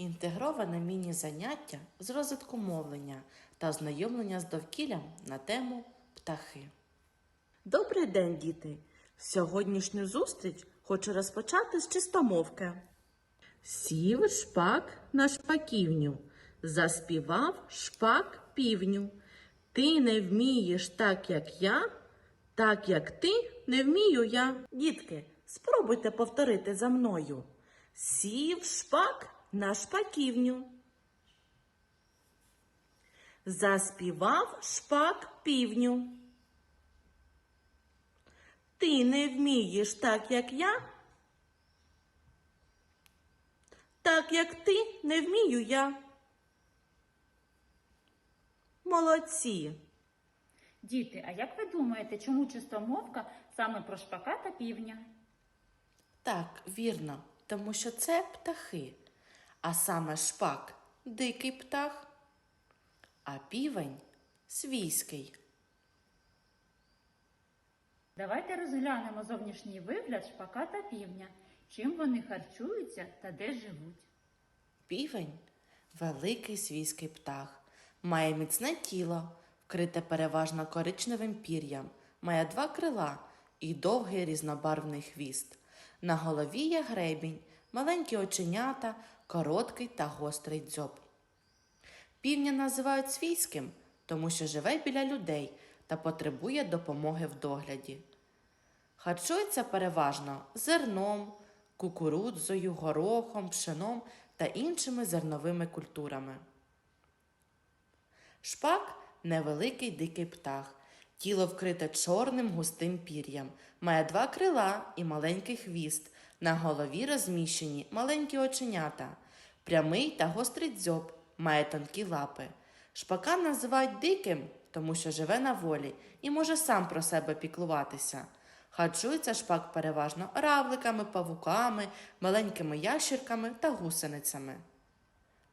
Інтегроване міні-заняття з розвитку мовлення та ознайомлення з довкіллям на тему птахи. Добрий день, діти! Сьогоднішню зустріч хочу розпочати з чистомовки. Сів шпак на шпаківню, заспівав шпак півню. Ти не вмієш так, як я, так як ти не вмію я. Дітки, спробуйте повторити за мною. Сів шпак на шпаківню. Заспівав шпак півню. Ти не вмієш так, як я. Так, як ти, не вмію я. Молодці. Діти, а як ви думаєте, чому чистомовка саме про шпака та півня? Так, вірно, тому що це птахи, а саме шпак дикий птах, а півень свійський. Давайте розглянемо зовнішній вигляд шпака та півня, чим вони харчуються та де живуть. Півень великий свійський птах, має міцне тіло, вкрите переважно коричневим пір'ям, має два крила і довгий різнобарвний хвіст. На голові є гребінь, маленькі оченята, короткий та гострий дзьоб. Півня називають свійським, тому що живе біля людей та потребує допомоги в догляді. Харчується переважно зерном, кукурудзою, горохом, пшеном та іншими зерновими культурами. Шпак невеликий дикий птах. Тіло вкрите чорним густим пір'ям, має два крила і маленький хвіст. На голові розміщені маленькі оченята, прямий та гострий дзьоб, має тонкі лапи. Шпака називають диким, тому що живе на волі і може сам про себе піклуватися. Харчується шпак переважно равликами, павуками, маленькими ящірками та гусеницями.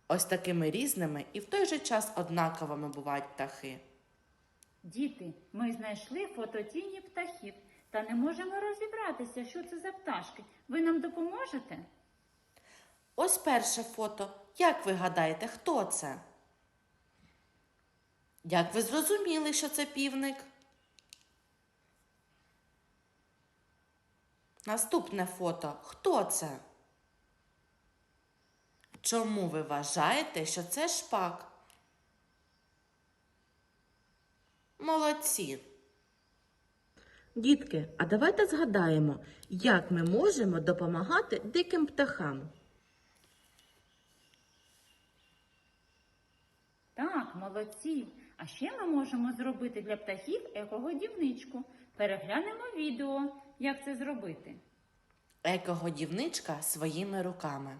Ось такими різними і в той же час однаковими бувають птахи. Діти, ми знайшли фототіні птахів та не можемо розібратися, що це за пташки. Ви нам допоможете? Ось перше фото. Як ви гадаєте, хто це? Як ви зрозуміли, що це півник? Наступне фото. Хто це? Чому ви вважаєте, що це шпак? Молодці. Дітки, а давайте згадаємо, як ми можемо допомагати диким птахам. Так, молодці. А ще ми можемо зробити для птахів екогодівничку. Переглянемо відео, як це зробити. Екогодівничка своїми руками.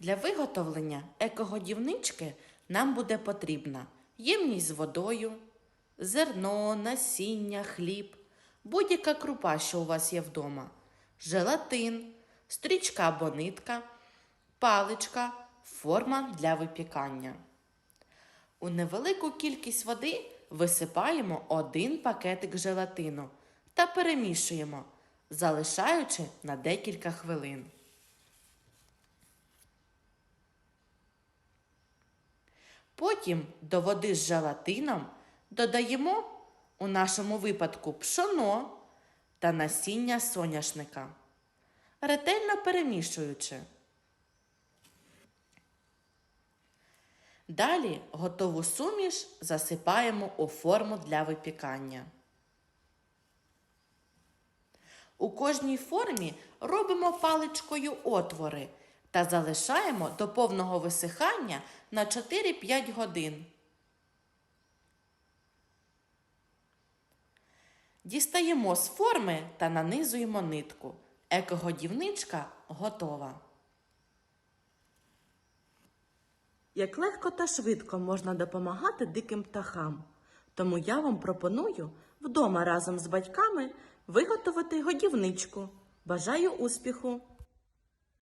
Для виготовлення екогодівнички нам буде потрібна ємність з водою, зерно, насіння, хліб, будь-яка крупа, що у вас є вдома, желатин, стрічка або нитка, паличка, форма для випікання. У невелику кількість води висипаємо один пакетик желатину та перемішуємо, залишаючи на декілька хвилин. Потім до води з желатином додаємо у нашому випадку пшоно та насіння соняшника, ретельно перемішуючи. Далі готову суміш засипаємо у форму для випікання. У кожній формі робимо паличкою отвори та залишаємо до повного висихання на 4-5 годин. Дістаємо з форми та нанизуємо нитку. Екогодівничка готова. Як легко та швидко можна допомагати диким птахам. Тому я вам пропоную вдома разом з батьками виготовити годівничку. Бажаю успіху!